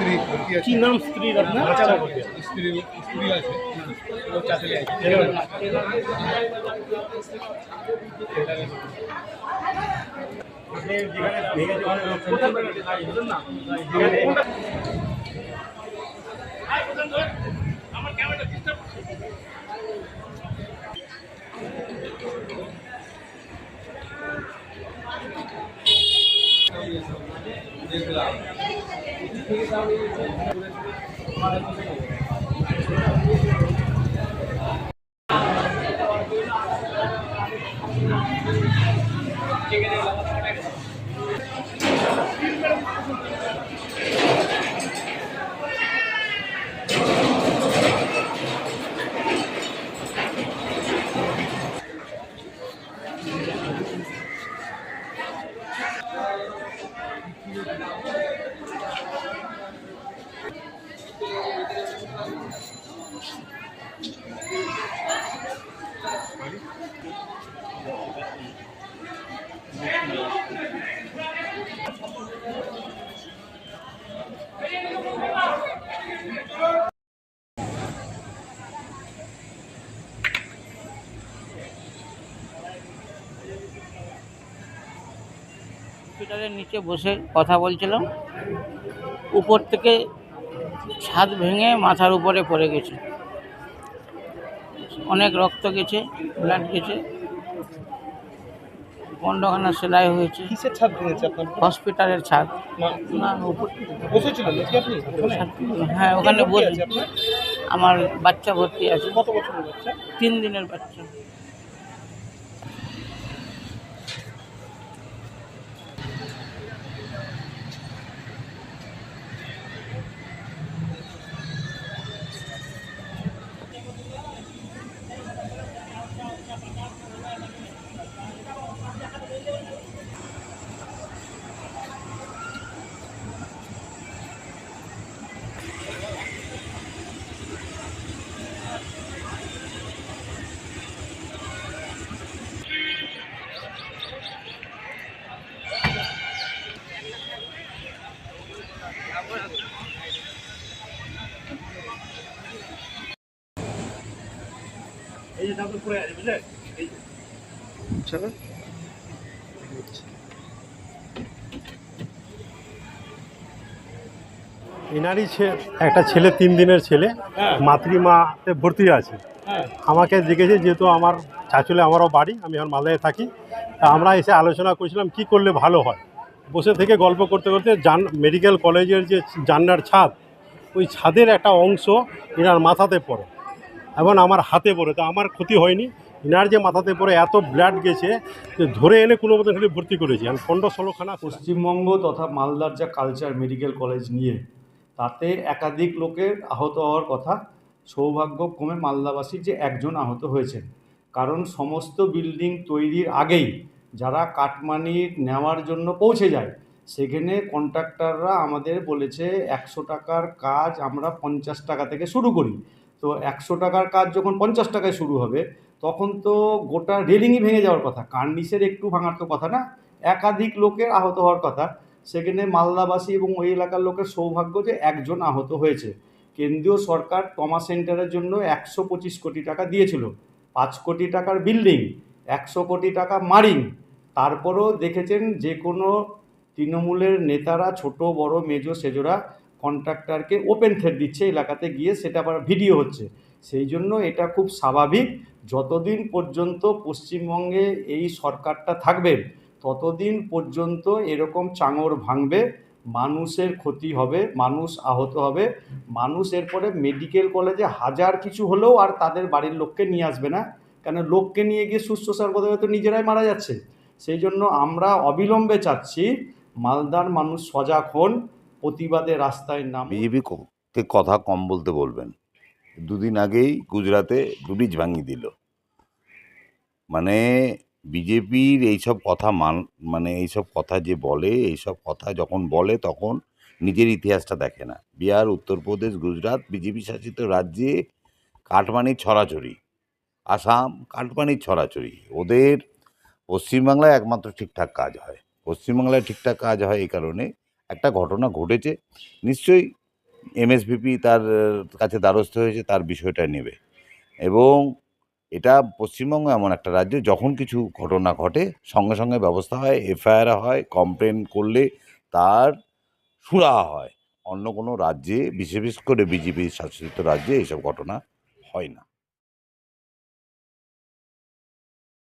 স্ত্রী কি নাম স্ত্রীর আপনার? স্ত্রী স্ত্রী আছে। ও চাকরি আছে ঠিক আছে হসপিটালের নিচে বসে কথা বলছিলাম। উপর থেকে ছাদ ভেঙে মাথার উপরে পড়ে গেছে। অনেক রক্ত গেছে ব্লাড গেছে। পনেরোখানা সেলাই হয়েছে। কিসের ছাদ ভেঙেছে আপনার হসপিটালের ছাদ। না- বসেছিলেন আপনি? হ্যাঁ ওখানে বসে আমার বাচ্চা ভর্তি আছে। কত বছরের বাচ্চা? তিন দিনের বাচ্চা। তারপরে পড়ে আছে এনারই একটা ছেলে তিন দিনের ছেলে হ্যাঁ। মাতৃমাতে ভর্তি আছে। হ্যাঁ। আমাকে জিজ্ঞেসে যেহেতু আমার চাচলে আমারও বাড়ি আমি এখন মালদায় থাকি। তা আমরা এসে আলোচনা করেছিলাম কি করলে ভালো হয়? বসে থেকে গল্প করতে করতে জান মেডিকেল কলেজের যে জান্নার ছাদ ওই ছাদের একটা অংশ এনার মাথাতে পড়ে। এবং আমার হাতে পড়ে, তো আমার ক্ষতি হয়নি। ইনার যে মাথাতে পড়ে এত ব্লাড গেছে, যে ধরে এনে কোনো মতো খালি ভর্তি করেছি। আমি পনেরো ষোলোখানা পশ্চিমবঙ্গ তথা মালদার যা কালচার মেডিকেল কলেজ নিয়ে, তাতে একাধিক লোকের আহত হওয়ার কথা সৌভাগ্যক্রমে মালদাবাসীর যে একজন আহত হয়েছেন। কারণ সমস্ত বিল্ডিং তৈরির আগেই যারা কাটমানি নেওয়ার জন্য পৌঁছে যায়, সেখানে কন্ট্রাক্টররা আমাদের বলেছে, একশো টাকার কাজ আমরা পঞ্চাশ টাকা থেকে শুরু করি। তো একশো টাকার কাজ যখন পঞ্চাশ টাকায় শুরু হবে, তখন তো গোটা রেলিংই ভেঙে যাওয়ার কথা। কার্নিসের একটু ভাঙার তো কথা না, একাধিক লোকের আহত হওয়ার কথা। সেখানে মালদাবাসী এবং ওই এলাকার লোকের সৌভাগ্য যে একজন আহত হয়েছে। কেন্দ্রীয় সরকার টমা সেন্টারের জন্য একশো পঁচিশ কোটি টাকা দিয়েছিল। পাঁচ কোটি টাকার বিল্ডিং, একশো কোটি টাকা মারিং। তারপরও দেখেছেন যে কোনো তৃণমূলের নেতারা, ছোট, বড়, মেজো, সেজোরা কন্ট্রাক্টরকে ওপেন থ্রেড দিচ্ছে এলাকাতে গিয়ে সেটা আবার ভিডিও হচ্ছে। সেই জন্য এটা খুব স্বাভাবিক। যতদিন পর্যন্ত পশ্চিমবঙ্গে এই সরকারটা থাকবে, ততদিন পর্যন্ত এরকম চাঙর ভাঙবে, মানুষের ক্ষতি হবে, মানুষ আহত হবে। মানুষ এরপরে মেডিকেল কলেজে হাজার কিছু হলেও আর তাদের বাড়ির লোককে নিয়ে আসবে না। কেন লোককে নিয়ে গিয়ে সুস্থসার বদলে তো নিজেরাই মারা যাচ্ছে। সেই জন্য আমরা অবিলম্বে চাচ্ছি, মালদার মানুষ সজাগ হন। প্রতিবাদে রাস্তায় নাম বিজেপি কথা কম বলতে বলবেন। দুদিন আগেই গুজরাতে ব্রিজ ভাঙিয়ে দিল। মানে বিজেপির এইসব কথা মান মানে এইসব কথা যে বলে, এইসব কথা যখন বলে তখন নিজের ইতিহাসটা দেখে না। বিহার, উত্তরপ্রদেশ, গুজরাট বিজেপি শাসিত রাজ্যে কাঠমানির ছড়াছড়ি। আসাম, কাঠমানির ছড়াছড়ি। ওদের পশ্চিমবাংলায় একমাত্র ঠিকঠাক কাজ হয়। পশ্চিমবাংলায় ঠিকঠাক কাজ হয় এই কারণে একটা ঘটনা ঘটেছে, নিশ্চয়ই এমএসভিপি তার কাছে দ্বারস্থ হয়েছে, তার বিষয়টা নেবে। এবং এটা পশ্চিমবঙ্গ এমন একটা রাজ্য, যখন কিছু ঘটনা ঘটে, সঙ্গে সঙ্গে ব্যবস্থা হয়, এফআইআর হয়, কমপ্লেন করলে তার সুরাহা হয়। অন্য কোনো রাজ্যে, বিশেষ করে বিজেপি শাসিত রাজ্যে এইসব ঘটনা হয় না।